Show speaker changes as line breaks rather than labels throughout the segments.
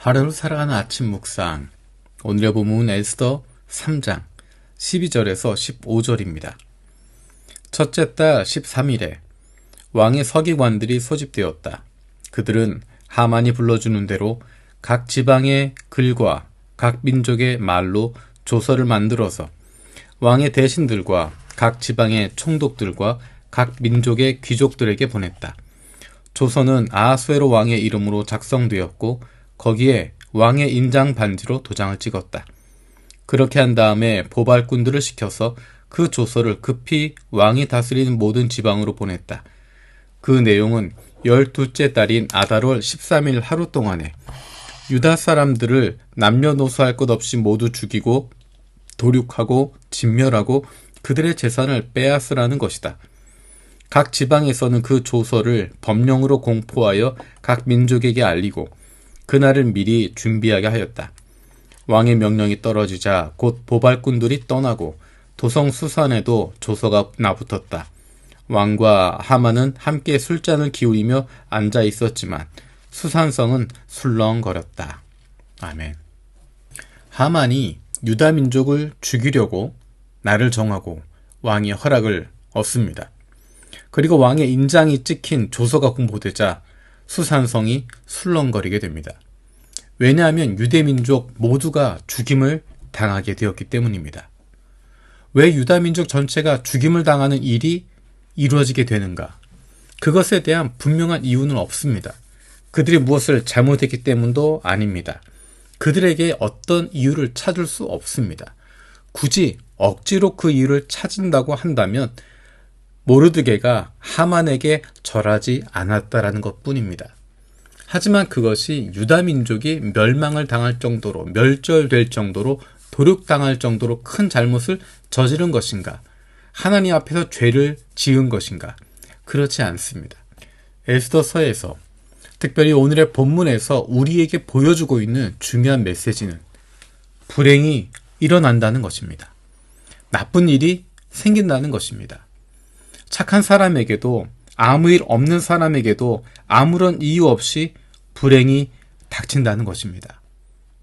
하루를 살아가는 아침 묵상. 오늘의 본문은 에스더 3장 12절에서 15절입니다. 첫째 달 13일에 왕의 서기관들이 소집되었다. 그들은 하만이 불러주는 대로 각 지방의 글과 각 민족의 말로 조서를 만들어서 왕의 대신들과 각 지방의 총독들과 각 민족의 귀족들에게 보냈다. 조서는 아하수에로 왕의 이름으로 작성되었고 거기에 왕의 인장 반지로 도장을 찍었다. 그렇게 한 다음에 보발꾼들을 시켜서 그 조서를 급히 왕이 다스리는 모든 지방으로 보냈다. 그 내용은 열두째 달인 아달월 13일 하루 동안에 유다 사람들을 남녀노소할 것 없이 모두 죽이고 도륙하고 진멸하고 그들의 재산을 빼앗으라는 것이다. 각 지방에서는 그 조서를 법령으로 공포하여 각 민족에게 알리고 그날을 미리 준비하게 하였다. 왕의 명령이 떨어지자 곧 보발꾼들이 떠나고 도성 수산에도 조서가 나붙었다. 왕과 하만은 함께 술잔을 기울이며 앉아 있었지만 수산성은 술렁거렸다. 아멘. 하만이 유다 민족을 죽이려고 나를 정하고 왕의 허락을 얻습니다. 그리고 왕의 인장이 찍힌 조서가 공보되자 수산성이 술렁거리게 됩니다. 왜냐하면 유대민족 모두가 죽임을 당하게 되었기 때문입니다. 왜 유다민족 전체가 죽임을 당하는 일이 이루어지게 되는가? 그것에 대한 분명한 이유는 없습니다. 그들이 무엇을 잘못했기 때문도 아닙니다. 그들에게 어떤 이유를 찾을 수 없습니다. 굳이 억지로 그 이유를 찾은다고 한다면 모르드게가 하만에게 절하지 않았다라는 것 뿐입니다. 하지만 그것이 유다 민족이 멸망을 당할 정도로 멸절될 정도로 도륙당할 정도로 큰 잘못을 저지른 것인가? 하나님 앞에서 죄를 지은 것인가? 그렇지 않습니다. 에스더서에서 특별히 오늘의 본문에서 우리에게 보여주고 있는 중요한 메시지는 불행이 일어난다는 것입니다. 나쁜 일이 생긴다는 것입니다. 착한 사람에게도 아무 일 없는 사람에게도 아무런 이유 없이 불행이 닥친다는 것입니다.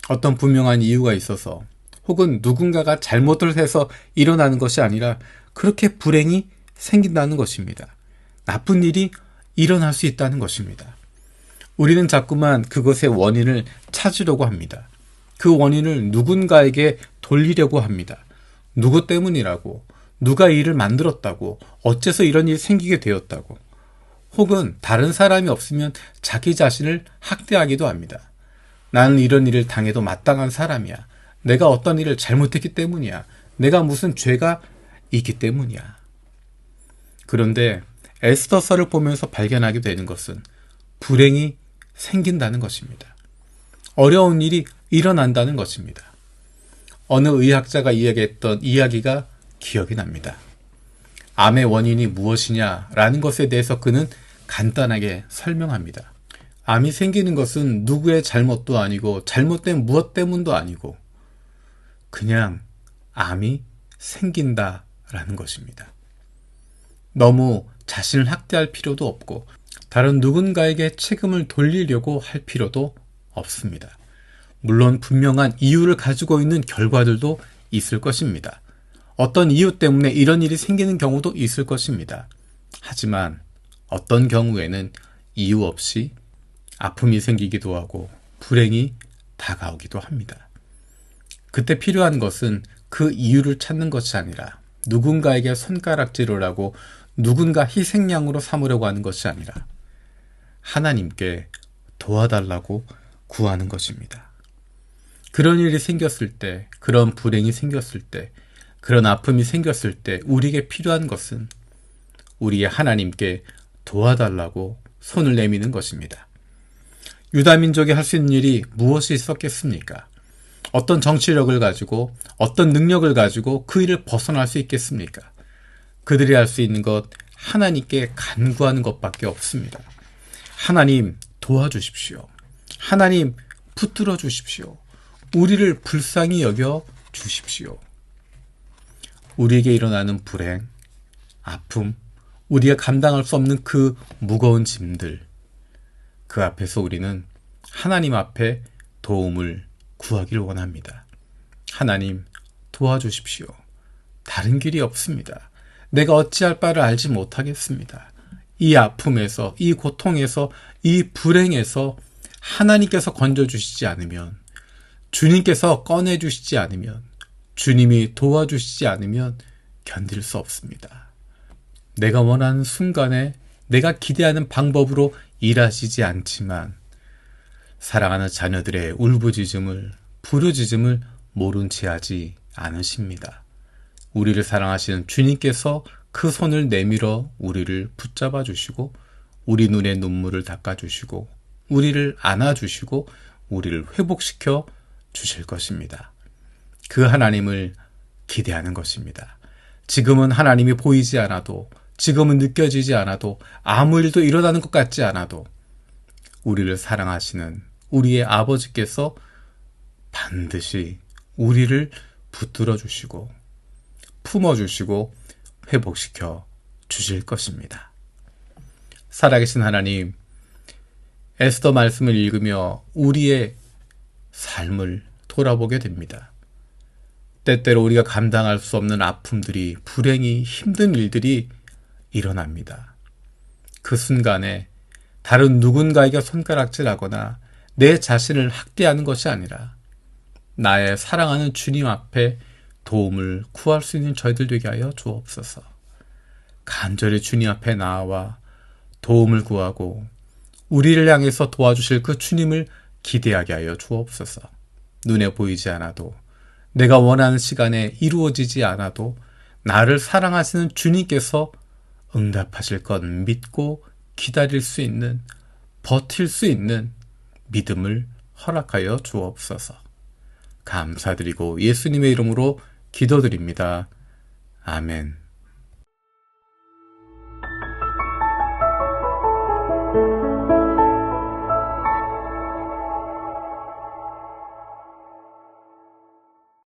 어떤 분명한 이유가 있어서 혹은 누군가가 잘못을 해서 일어나는 것이 아니라 그렇게 불행이 생긴다는 것입니다. 나쁜 일이 일어날 수 있다는 것입니다. 우리는 자꾸만 그것의 원인을 찾으려고 합니다. 그 원인을 누군가에게 돌리려고 합니다. 누구 때문이라고, 누가 일을 만들었다고, 어째서 이런 일이 생기게 되었다고, 혹은 다른 사람이 없으면 자기 자신을 학대하기도 합니다. 나는 이런 일을 당해도 마땅한 사람이야. 내가 어떤 일을 잘못했기 때문이야. 내가 무슨 죄가 있기 때문이야. 그런데 에스더서를 보면서 발견하게 되는 것은 불행이 생긴다는 것입니다. 어려운 일이 일어난다는 것입니다. 어느 의학자가 이야기했던 이야기가 기억이 납니다. 암의 원인이 무엇이냐라는 것에 대해서 그는 간단하게 설명합니다. 암이 생기는 것은 누구의 잘못도 아니고 잘못된 무엇 때문도 아니고 그냥 암이 생긴다라는 것입니다. 너무 자신을 학대할 필요도 없고 다른 누군가에게 책임을 돌리려고 할 필요도 없습니다. 물론 분명한 이유를 가지고 있는 결과들도 있을 것입니다. 어떤 이유 때문에 이런 일이 생기는 경우도 있을 것입니다. 하지만 어떤 경우에는 이유 없이 아픔이 생기기도 하고 불행이 다가오기도 합니다. 그때 필요한 것은 그 이유를 찾는 것이 아니라 누군가에게 손가락질을 하고 누군가 희생양으로 삼으려고 하는 것이 아니라 하나님께 도와달라고 구하는 것입니다. 그런 일이 생겼을 때, 그런 불행이 생겼을 때, 그런 아픔이 생겼을 때 우리에게 필요한 것은 우리의 하나님께 도와달라고 손을 내미는 것입니다. 유다 민족이 할 수 있는 일이 무엇이 있었겠습니까? 어떤 정치력을 가지고 어떤 능력을 가지고 그 일을 벗어날 수 있겠습니까? 그들이 할 수 있는 것 하나님께 간구하는 것밖에 없습니다. 하나님 도와주십시오. 하나님 붙들어 주십시오. 우리를 불쌍히 여겨 주십시오. 우리에게 일어나는 불행, 아픔, 우리가 감당할 수 없는 그 무거운 짐들, 그 앞에서 우리는 하나님 앞에 도움을 구하길 원합니다. 하나님 도와주십시오. 다른 길이 없습니다. 내가 어찌할 바를 알지 못하겠습니다. 이 아픔에서, 이 고통에서, 이 불행에서 하나님께서 건져주시지 않으면, 주님께서 꺼내주시지 않으면, 주님이 도와주시지 않으면 견딜 수 없습니다. 내가 원하는 순간에 내가 기대하는 방법으로 일하시지 않지만, 사랑하는 자녀들의 울부짖음을, 부르짖음을 모른 채 하지 않으십니다. 우리를 사랑하시는 주님께서 그 손을 내밀어 우리를 붙잡아 주시고 우리 눈의 눈물을 닦아 주시고 우리를 안아 주시고 우리를 회복시켜 주실 것입니다. 그 하나님을 기대하는 것입니다. 지금은 하나님이 보이지 않아도 지금은 느껴지지 않아도 아무 일도 일어나는 것 같지 않아도 우리를 사랑하시는 우리의 아버지께서 반드시 우리를 붙들어 주시고 품어 주시고 회복시켜 주실 것입니다. 살아계신 하나님, 에스더 말씀을 읽으며 우리의 삶을 돌아보게 됩니다. 때때로 우리가 감당할 수 없는 아픔들이, 불행이, 힘든 일들이 일어납니다. 그 순간에 다른 누군가에게 손가락질하거나 내 자신을 학대하는 것이 아니라 나의 사랑하는 주님 앞에 도움을 구할 수 있는 저희들 되게 하여 주옵소서. 간절히 주님 앞에 나와 도움을 구하고 우리를 향해서 도와주실 그 주님을 기대하게 하여 주옵소서. 눈에 보이지 않아도 내가 원하는 시간에 이루어지지 않아도 나를 사랑하시는 주님께서 응답하실 것 믿고 기다릴 수 있는 버틸 수 있는 믿음을 허락하여 주옵소서. 감사드리고 예수님의 이름으로 기도드립니다. 아멘.